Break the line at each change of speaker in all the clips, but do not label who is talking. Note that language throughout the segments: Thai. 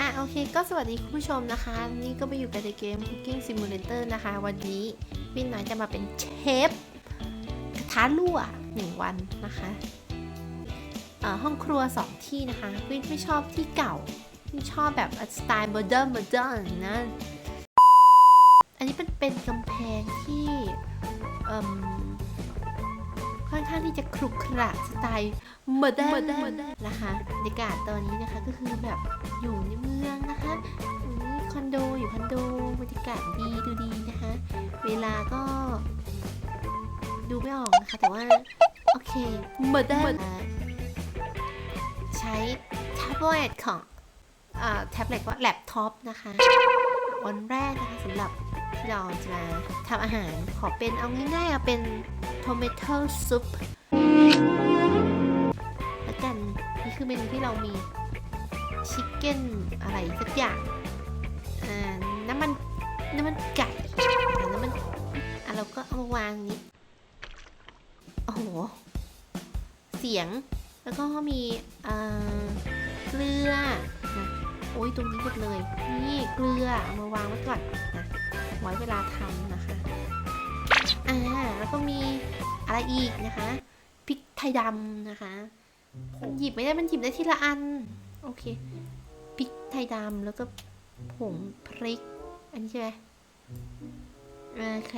อะโอเคก็สวัสดีคุณผู้ชมนะคะ นี่ก็ไปอยู่กันในเกม Cooking Simulator นะคะ วันนี้วินน้อยจะมาเป็นเชฟกระทะรั่วหนึ่งวันนะคะห้องครัวสองที่นะคะ วินไม่ชอบที่เก่าวินชอบแบบสไตล์โมเดิร์นโมเดิร์นนะ อันนี้เป็นเป็นกำแพงที่ ข้างที่จะครุขระสไตล์โมเดิร์นนะคะบรรยากาศตอนนี้นะคะก็คือแบบอยู่ในเมืองนะคะอยู่คอนโดอยู่คอนโดบรรยากาศดีดูดีนะคะ เวลาก็ ดูไม่ออกนะคะ แต่ว่า โอเคโมเดิร์นใช้แท็บเล็ตของอ่าแท็บเล็ตว่าแล็ปท็อปนะคะวันแรกนะคะสำหรับที่เราจะมาทำอาหารขอเป็นเอาง่ายๆเอาเป็น tomato soup แล้วกัน นี่คือเมนูที่เรามีชิคเก้นอะไรสักอย่างน้ำมันน้ำมันไก่น้ำมันอะเราก็เอามาวางนี้โอ้โห เสียงแล้วก็มีเกลือนะโอ้ยตรงนี้หมดเลย นี่เกลือเอามาวางไว้ก่อนนะไว้เวลาทำนะคะ อ่าแล้วก็มีอะไรอีกนะคะพริกไทยดำนะคะมันหยิบไม่ได้มันหยิบได้ทีละอัน โอเคพริกไทยดำแล้วก็ผงพริก อันนี้ใช่ไหมโอเค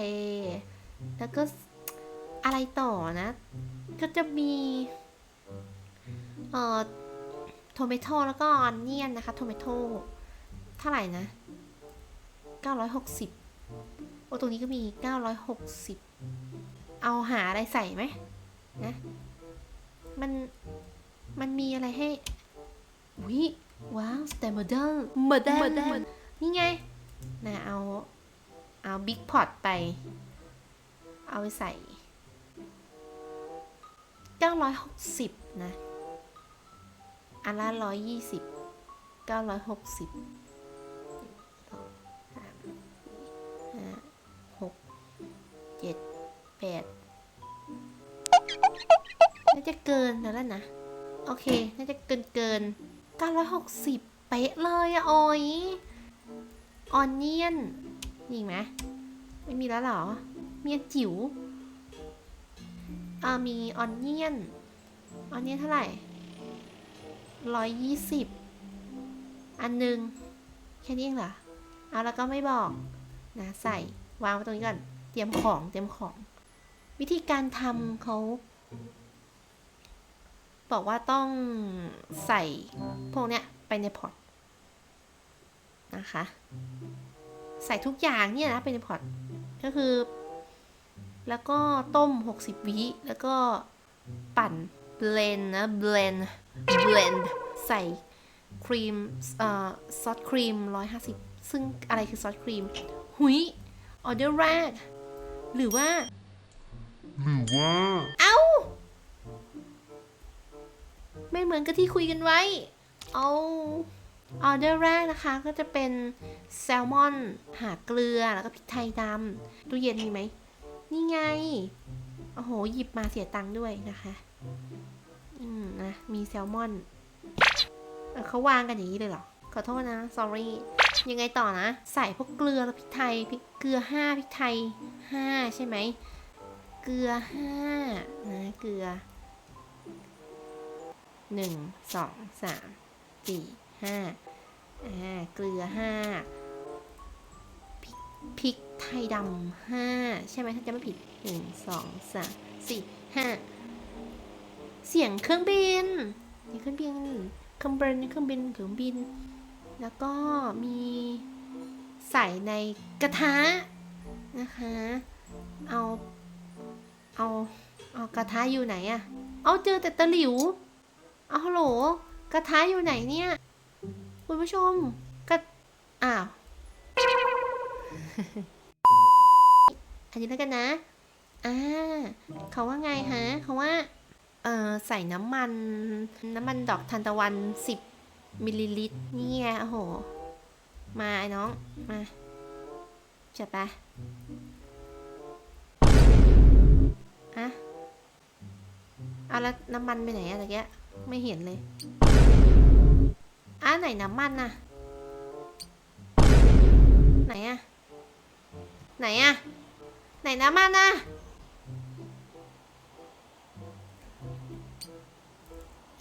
แล้วก็อะไรต่อนะ ก็จะมีเอ่อโทเมโตแล้วก็ออนเนียนนะคะโทเมโตเท่าไหร่นะ 960 อ้ตรงนี้ก็มี 960 เอาหาอะไรใส่ไหมนะ มัน มันมีอะไรให้วิว้าวแต่โมเดลโมเดลนี่ไงนะเอา เอาบิ๊กพอตไป เอาไปใส่ 960 นะ อันละ120 960 แปดน่าจะเกินแล้วนะ โอเค น่าจะเกินเกิน960เป๊ะเลยอะโอ้ยออนเนียนมีอีกไหมไม่มีแล้วหรอ เมีอันจิ๋วอ่ามีออนเนียน ออนเนียนเท่าไหร่ร้อยยี่สิบอันหนึ่งแค่นี้เองเหรอ เอาแล้วก็ไม่บอกนะใส่วางไว้ตรงนี้ก่อน เตรียมของเตรียมของ วิธีการทำเขาบอกว่าต้องใส่พวกเนี้ยไปในพอตนะคะ ใส่ทุกอย่างเนี่ยนะไปในพอตก็คือ แล้วก็ต้ม 60 วิแล้วก็ปั่นเบลนนะเบลนเบลนใส่ครีมเอ่อซอสครีม 150 ซึ่งอะไรคือซอสครีม หุยออเดอร์แรก หรือว่า
หรือว่า
เอ้า ไม่เหมือนกับที่คุยกันไว้ เอาออเดอร์แรกนะคะก็จะเป็นแซลมอนหาเกลือแล้วก็พริกไทยดำตู้เย็นมีไหม นี่ไง โอ้โห หยิบมาเสียตังค์ด้วยนะคะ อืมนะมีแซลมอนเออเขาวางกันอย่างนี้เลยเหรอ ขอโทษนะ sorry ยังไงต่อนะ ใส่พวกเกลือแล้วพริกไทยพริกเกลือห้าพริกไทยห้าใช่ไหม เกลือห้านะ เกลือหนึ่งสองสามสี่ห้าอ่า เกลือห้าพริกไทยดำห้าใช่ไหมถ้าจะไม่ผิดหนึ่งสองสามสี่ห้าเสียงเครื่องบินมีเครื่องบินเครื่องบินเครื่องบินเครื่องบิน แล้วก็มีใส่ในกระทะนะคะ เอา เอาเอากระทะอยู่ไหนอะเอาเจอแต่ตะหลิว เอาฮัลโหล กระทะอยู่ไหนเนี่ย คุณผู้ชมกระอ้าว อันนี้แล้วกันนะ อ่า เขาว่าไงฮะ เขาว่า เอ่อใส่น้ำมัน น้ำมันดอกทานตะวันสิบมิลลิลิตรนี่ไงโอ้โห มาไอ้น้อง มาจัดไป อะเอาแล้วน้ำมันไปไหนอะตะเกียไม่เห็นเลยอะไหนน้ำมันน่ะ ไหนอะไหนอะไหนน้ำมันนะ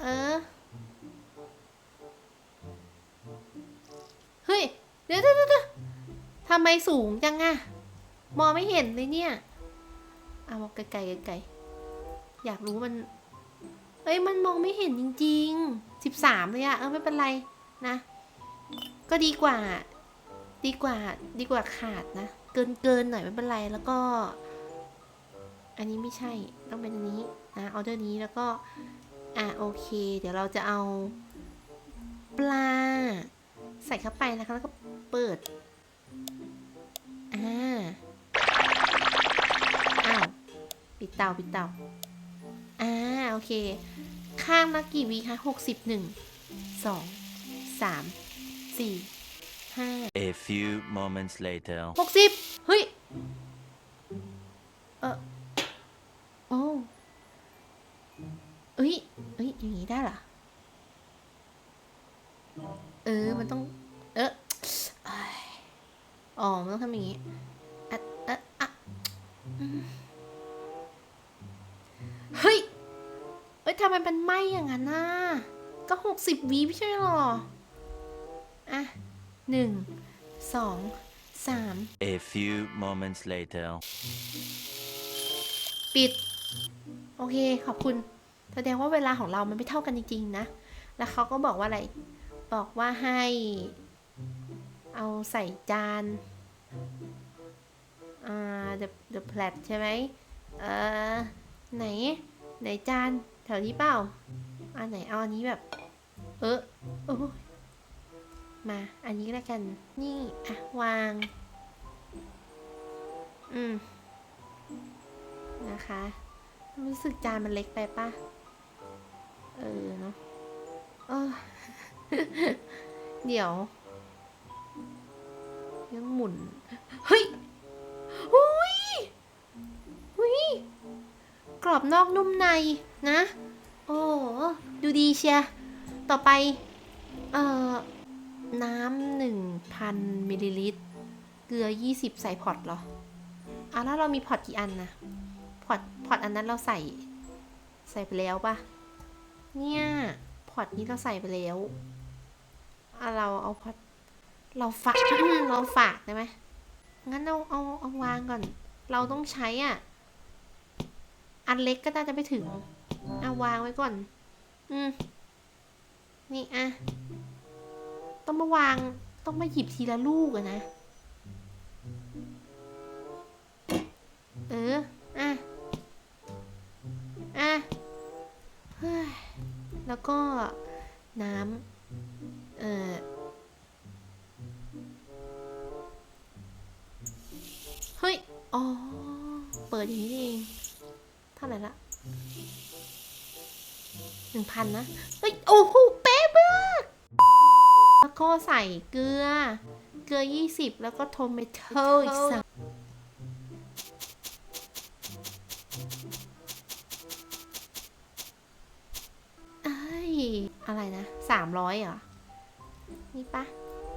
เออ เฮ้ย เดี๋ยวเดี๋ยวเดี๋ยวทำไมสูงจังอะมองไม่เห็นเลยเนี่ย เอาไกลๆไกลๆอยากรู้มัน เอ้ยมันมองไม่เห็นจริงๆสิบสามเลยอะเออไม่เป็นไรนะ ก็ดีกว่า ดีกว่า ดีกว่าขาดนะ เกินเกินหน่อยไม่เป็นไรแล้วก็ อันนี้ไม่ใช่ต้องเป็นอันนี้นะออเดอร์นี้แล้วก็ อะโอเค เดี๋ยวเราจะเอาปลา ใส่เข้าไปนะคะแล้วก็เปิด อ่า ปิดเตาปิดเตาอ่าโอเค ข้างละกี่วิคะหกสิบหนึ่งสองสามสี่ห้า
A few moments later.
หกสิบเฮ้ย เออโอ้เอ้ยเอ้ยอย่างนี้ได้เหรอ เออ มันต้อง เออเอ้ยอ๋อ มันต้องทำอย่างนี้ ไมเป็นไหมอย่างนั้นน่ะก็หกสิบวิไม่ใช่หรอ อะหนึ่งสองสาม
A few moments later.
ปิด โอเคขอบคุณ แสดงว่าเวลาของเรามันไม่เท่ากันจริง ๆ นะ แล้วเขาก็บอกว่าอะไร บอกว่าให้ เอาใส่จานอ่า the the plat ใช่ไหมเออไหน ไหนจานแถวนี้เปล่า อันไหนเอาอันนี้แบบ เออโอ้ยมา อันนี้แล้วกัน นี่ อะ วาง อืม นะคะ รู้สึกจานมันเล็กไปปะเออเนาะเออ เดี๋ยวยังหมุน เฮ้ยหุยหุย กรอบนอกนุ่มในนะ โอ้ดูดีเชีย ต่อไป เอ่อ น้ำหนึ่งพันมิลลิลิตร เกลือยี่สิบใส่พอตเหรออะแล้วเรามีพอตกี่อันนะพอร์ตพอร์ตอันนั้นเราใส่ ใส่ไปแล้วปะเนี่ยพอร์ตนี้เราใส่ไปแล้วอะเราเอาพอร์ตเราฝาก เราฝากได้ไหมงั้นเอาเอาเอาวางก่อน เราต้องใช้อะ อันเล็กก็น่าจะไม่ถึงเอาวางไว้ก่อน อืม นี่อะต้องมาวาง ต้องมาหยิบทีละลูกอะนะ เออ อะ อะเฮ้ยแล้วก็น้ำ เออเฮ้ย อ๋อ เปิดอย่างนี้เอง ท่าไหร่ละหนึ่งพันนะเฮ้ยโอ้โหเป๊ะมากแล้วก็ใส่เกลือ เกลือยี่สิบแล้วก็โทเมโต้อีกสามเอ้อะไรนะสามร้อยเหรอ นี่ปะ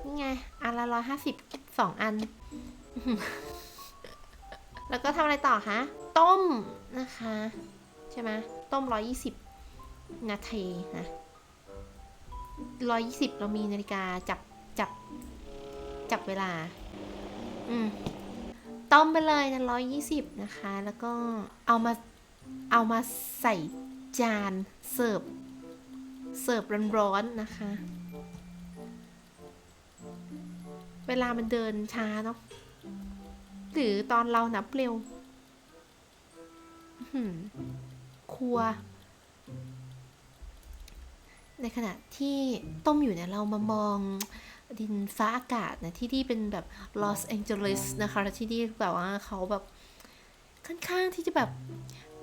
นี่ไง อันละร้อยห้าสิบสองอัน แล้วก็ทำอะไรต่อคะ ต้มนะคะ ใช่ไหมต้มร้อยยี่สิบนาทีนะร้อยยี่สิบเรามีนาฬิกาจับจับจับเวลา อืมต้มไปเลยนะร้อยยี่สิบนะคะ แล้วก็เอามาเอามาใส่จานเสิร์ฟเสิร์ฟร้อนๆนะคะ เวลามันเดินช้าเนาะหรือตอนเรานับเร็ว ครัว ในขณะที่ต้มอยู่เนี่ยเรามามองดินฟ้าอากาศนะที่นี่เป็นแบบลอสแองเจลิสนะคะแล้วที่นี่แบบว่าเขาแบบค่อนข้างที่จะแบบ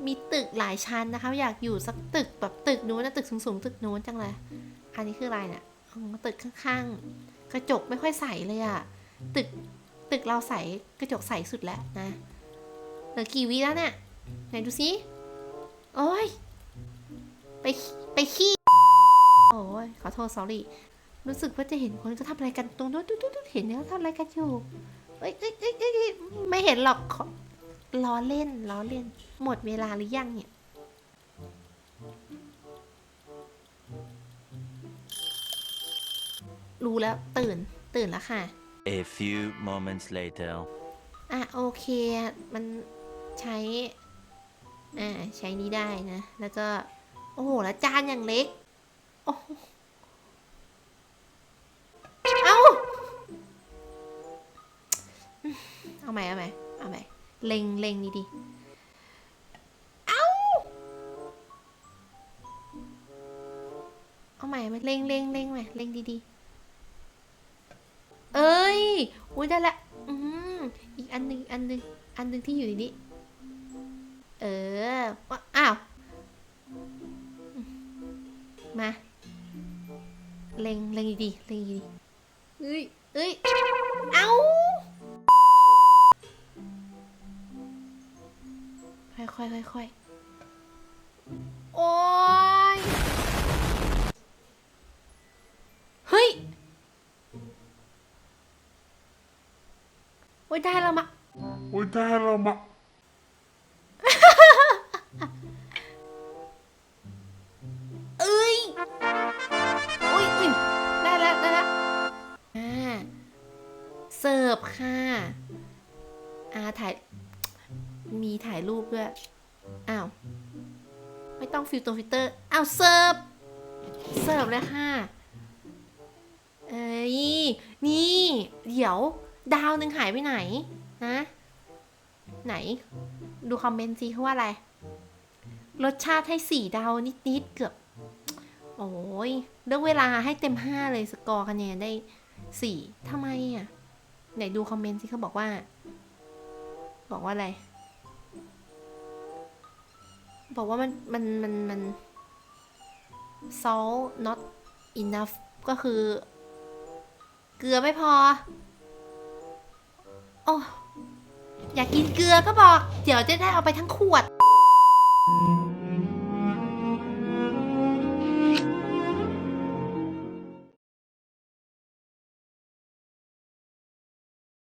มีตึกหลายชั้นนะคะ อยากอยู่สักตึกแบบตึกนู้นนะตึกสูงๆตึกนู้นจังเลย อันนี้คืออะไรเนี่ยตึกข้างๆ กระจกไม่ค่อยใสเลยอะตึกตึกเราใสกระจกใสสุดแล้วนะเหลือกี่วิแล้วเนี่ย ไหนดูสิโอ้ย ไปไปขี้โอ้ยขอโทษ sorry รู้สึกว่าจะเห็นคนก็ทำอะไรกันตรงนู้นดูๆๆเห็นเนี่ยเขาทำอะไรกันอยู่เอ้ยเอ้ยเอ้ยเอ้ยเอ้ยไม่เห็นหรอกขอล้อเล่นล้อเล่น หมดเวลาหรือยังเนี่ยรู้แล้วตื่นตื่นแล้วค่ะ
A few moments later.
อะโอเค มันใช้ อ่าใช้นี้ได้นะ แล้วก็ โอ้โหแล้วจานอย่างเล็ก โอ้เอาเอาใหม่เอาใหม่เอาใหม่เล็งเล็งดีดีเอาเอาใหม่เอาใหม่เล็งเล็งเล็งใหม่เล็งดีดีเอ้ยอุ้ยได้ละอืมอีกอันหนึ่งอันหนึ่งอันหนึ่งที่อยู่ในนี้ เออว่าอ้าว มา เล็งเล็งดีๆเล็งดีๆเอ้ยเอ้ย เอ้าค่อยค่อยค่อยค่อยๆโอ้ย เฮ้ย โอ้ยได้แล้วมะ
โอ้ยได้แล้วมา
ต้องฟิลตรงฟิลเตอร์อ้าวเสิร์ฟเสิร์ฟเลยค่ะ เอ้ย นี่ เดี๋ยว ดาวหนึ่งหายไปไหนนะ ไหน ดูคอมเมนต์สิเขาว่าอะไร รสชาติให้สี่ดาวนิด ๆ เกือบ โอ้ยเลือกเวลาให้เต็มห้าเลยสกอร์คะแนนได้สี่ทำไมอะ ไหนดูคอมเมนต์สิเขาบอกว่า บอกว่าอะไร บอกว่ามันมันมันมัน salt not enough ก็คือ เกลือไม่พอ โอ้อยากกินเกลือก็บอก เดี๋ยวจะได้เอาไปทั้งขวด